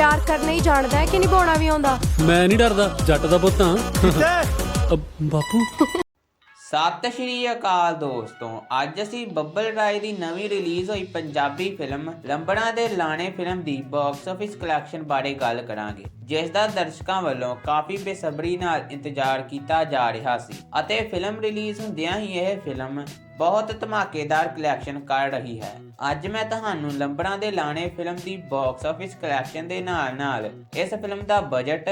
ਪਿਆਰ ਕਰਨਾ ਹੀ ਜਾਣਦਾ ਹੈ ਕਿ ਨਿਭਾਉਣਾ ਵੀ ਆਉਂਦਾ? ਮੈਂ ਨਹੀਂ ਡਰਦਾ ਜੱਟ ਦਾ ਪੁੱਤ ਹਾਂ। ਅ, ਬਾਪੂ। ਸਤਿ ਸ਼੍ਰੀ ਅਕਾਲ ਦੋਸਤੋ, ਅੱਜ ਅਸੀਂ ਬੱਬਲ ਰਾਏ ਦੀ ਨਵੀਂ ਰਿਲੀਜ਼ ਹੋਈ ਪੰਜਾਬੀ ਫਿਲਮ ਲੰਬੜਾਂ ਦੇ ਲਾਣੇ ਫਿਲਮ ਦੀ ਬਾਕਸ ਆਫਿਸ ਕਲੈਕਸ਼ਨ ਬਾਰੇ ਗੱਲ ਕਰਾਂਗੇ, ਜਿਸ ਦਾ ਦਰਸ਼ਕਾਂ ਵੱਲੋਂ ਕਾਫੀ ਬੇਸਬਰੀ ਨਾਲ ਇੰਤਜ਼ਾਰ ਕੀਤਾ ਜਾ ਰਿਹਾ ਸੀ ਅਤੇ ਫਿਲਮ ਰਿਲੀਜ਼ ਹੁੰਦਿਆਂ ਹੀ ਇਹ ਫਿਲਮ ਬਹੁਤ ਧਮਾਕੇਦਾਰ ਕਲੈਕਸ਼ਨ ਕਰ ਰਹੀ ਹੈ। ਅੱਜ ਮੈਂ ਤੁਹਾਨੂੰ ਲੰਬੜਾਂ ਦੇ ਲਾਣੇ ਫਿਲਮ ਦੀ ਬਾਕਸ ਆਫਿਸ ਕਲੈਕਸ਼ਨ ਦੇ ਨਾਲ-ਨਾਲ ਇਸ ਫਿਲਮ ਦਾ ਬਜਟ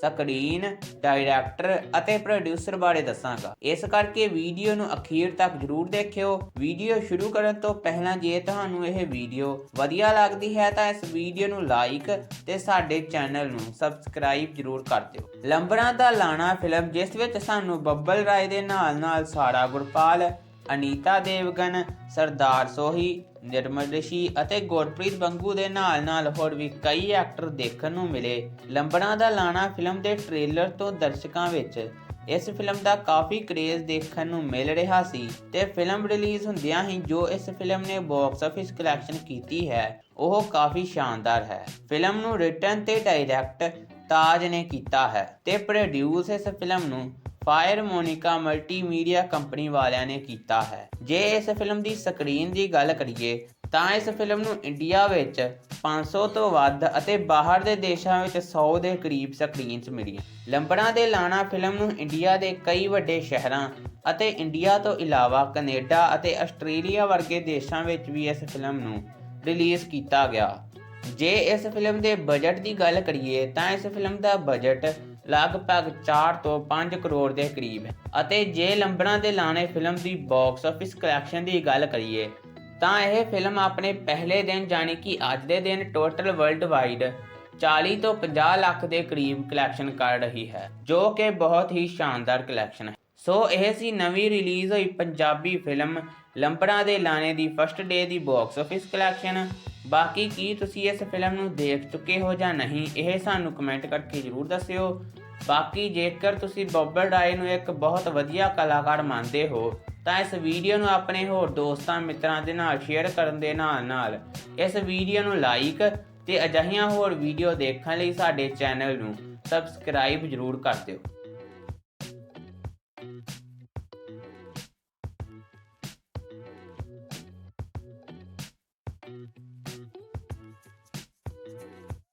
ਸਕਰੀਨ, ਡਾਇਰੈਕਟਰ ਅਤੇ ਪ੍ਰੋਡਿਊਸਰ ਬਾਰੇ ਦੱਸਾਂਗਾ। ਇਸ ਕਰਕੇ ਵੀਡੀਓ ਨੂੰ ਅਖੀਰ ਤੱਕ ਜਰੂਰ ਦੇਖਿਓ। ਵੀਡੀਓ ਸ਼ੁਰੂ ਕਰਨ ਤੋਂ ਪਹਿਲਾਂ ਜੇ ਤੁਹਾਨੂੰ ਇਹ ਵੀਡੀਓ ਵਧੀਆ ਲੱਗਦੀ ਹੈ ਤਾਂ ਇਸ ਵੀਡੀਓ ਨੂੰ ਲਾਈਕ ਤੇ ਸਾਡੇ ਚੈਨਲ ਨੂੰ ਸਬਸਕ੍ਰਾਈਬ ਜਰੂਰ ਕਰ ਦਿਓ। ਲੰਬਰਾਂ ਦਾ ਲਾਣਾ ਫਿਲਮ, ਜਿਸ ਵਿੱਚ ਸਾਨੂੰ ਬੱਬਲ ਰਾਏ ਦੇ ਨਾਲ-ਨਾਲ ਸਾਰਾ ਗੁਰਪਾਲ, ਅਨੀਤਾ ਦੇਵਗਨ, ਸਰਦਾਰ ਸੋਹੀ ਨਿਰਮਲ ਰਿਸ਼ੀ ਅਤੇ ਗੁਰਪ੍ਰੀਤ ਬੰਗੂ ਦੇ ਨਾਲ-ਨਾਲ ਹੋਰ ਵੀ ਕਈ ਐਕਟਰ ਦੇਖਣ ਨੂੰ ਮਿਲੇ। ਲੰਬੜਾਂ ਦਾ ਲਾਣਾ ਫਿਲਮ ਦੇ ਟ੍ਰੇਲਰ ਤੋਂ ਦਰਸ਼ਕਾਂ ਵਿੱਚ। ਇਸ ਫਿਲਮ ਦਾ ਕਾਫੀ ਕ੍ਰੇਜ਼ ਦੇਖਣ ਨੂੰ ਮਿਲ ਰਿਹਾ ਸੀ ਤੇ ਫਿਲਮ ਰਿਲੀਜ਼ ਹੁੰਦਿਆਂ ਹੀ ਜੋ ਇਸ ਫਿਲਮ ਨੇ ਬਾਕਸ ਆਫਿਸ ਕਲੈਕਸ਼ਨ ਕੀਤੀ ਹੈ, ਉਹ ਕਾਫੀ ਸ਼ਾਨਦਾਰ ਹੈ। ਫਿਲਮ ਨੂੰ ਰਿਟਨ ਤੇ ਡਾਇਰੈਕਟ ਤਾਜ ਨੇ ਕੀਤਾ ਹੈ ਤੇ ਪ੍ਰੋਡਿਊਸ ਇਸ ਫਿਲਮ ਨੂੰ ਫਾਇਰ ਮੋਨਿਕਾ ਮਲਟੀਮੀਡੀਆ ਕੰਪਨੀ ਵਾਲਿਆਂ ਨੇ ਕੀਤਾ ਹੈ। ਜੇ ਇਸ ਫਿਲਮ ਦੀ ਸਕਰੀਨ ਦੀ ਗੱਲ ਕਰੀਏ, ਤਾਂ ਇਸ ਫਿਲਮ ਨੂੰ ਇੰਡੀਆ ਵਿੱਚ 500 ਤੋਂ ਵੱਧ ਅਤੇ ਬਾਹਰ ਦੇ ਦੇਸ਼ਾਂ ਵਿੱਚ 100 ਦੇ ਕਰੀਬ ਸਕਰੀਨਸ ਮਿਲੀਆਂ। ਲੰਬੜਾਂ ਦੇ ਲਾਣਾ ਫਿਲਮ ਨੂੰ ਇੰਡੀਆ ਦੇ ਕਈ ਵੱਡੇ ਸ਼ਹਿਰਾਂ ਅਤੇ ਇੰਡੀਆ ਤੋਂ ਇਲਾਵਾ ਕੈਨੇਡਾ ਅਤੇ ਆਸਟ੍ਰੇਲੀਆ ਵਰਗੇ ਦੇਸ਼ਾਂ ਵਿੱਚ ਵੀ ਇਸ ਫਿਲਮ ਨੂੰ ਰਿਲੀਜ਼ ਕੀਤਾ ਗਿਆ। ਜੇ ਇਸ ਫਿਲਮ ਦੇ ਬਜਟ ਦੀ ਗੱਲ ਕਰੀਏ, ਤਾਂ ਇਸ ਫਿਲਮ ਦਾ ਬਜਟ ਲਗਭਗ 4 ਤੋਂ 5 ਕਰੋੜ ਦੇ ਕਰੀਬ। ਹੈ ਅਤੇ ਜੇ ਲੰਬੜਾਂ ਦੇ ਲਾਣੇ ਫਿਲਮ ਦੀ ਬਾਕਸ ਆਫਿਸ ਕਲੈਕਸ਼ਨ ਦੀ ਗੱਲ ਕਰੀਏ, ਤਾਂ ਇਹ ਫਿਲਮ ਆਪਣੇ ਪਹਿਲੇ ਦਿਨ ਜਾਣੀ ਕਿ ਅੱਜ ਦੇ ਦਿਨ ਟੋਟਲ ਵਰਲਡ ਵਾਈਡ 40 ਤੋਂ 50 ਲੱਖ ਦੇ ਕਰੀਬ ਕਲੈਕਸ਼ਨ ਕਰ ਰਹੀ ਹੈ, ਜੋ ਕਿ ਬਹੁਤ ਹੀ ਸ਼ਾਨਦਾਰ ਕਲੈਕਸ਼ਨ ਹੈ। ਸੋ ਇਹ ਸੀ ਨਵੀਂ ਰਿਲੀਜ਼ ਹੋਈ ਪੰਜਾਬੀ ਫਿਲਮ ਲੰਬੜਾਂ ਦੇ ਲਾਣੇ ਦੀ ਫਸਟ ਡੇ ਦੀ ਬਾਕਸ ਆਫਿਸ ਕਲੈਕਸ਼ਨ ਬਾਕੀ ਕੀ ਤੁਸੀਂ ਇਸ ਫਿਲਮ ਨੂੰ ਦੇਖ ਚੁੱਕੇ ਹੋ ਜਾਂ ਨਹੀਂ, ਇਹ ਸਾਨੂੰ ਕਮੈਂਟ ਕਰਕੇ ਜਰੂਰ ਦੱਸਿਓ। ਬਾਕੀ ਜੇਕਰ ਤੁਸੀਂ ਬੱਬਲ ਰਾਏ ਨੂੰ ਇੱਕ ਬਹੁਤ ਵਧੀਆ ਕਲਾਕਾਰ ਮੰਨਦੇ ਹੋ, ਤਾਂ ਇਸ ਵੀਡੀਓ ਨੂੰ ਆਪਣੇ ਹੋਰ ਦੋਸਤਾਂ, ਮਿੱਤਰਾਂ ਦੇ ਨਾਲ ਸ਼ੇਅਰ ਕਰਨ ਦੇ ਨਾਲ ਨਾਲ ਇਸ ਵੀਡੀਓ ਨੂੰ ਲਾਈਕ ਤੇ ਅਜਿਹੀਆਂ ਹੋਰ ਵੀਡੀਓ ਦੇਖਣ ਲਈ ਸਾਡੇ ਚੈਨਲ ਨੂੰ ਸਬਸਕ੍ਰਾਈਬ ਜਰੂਰ ਕਰ ਦਿਓ।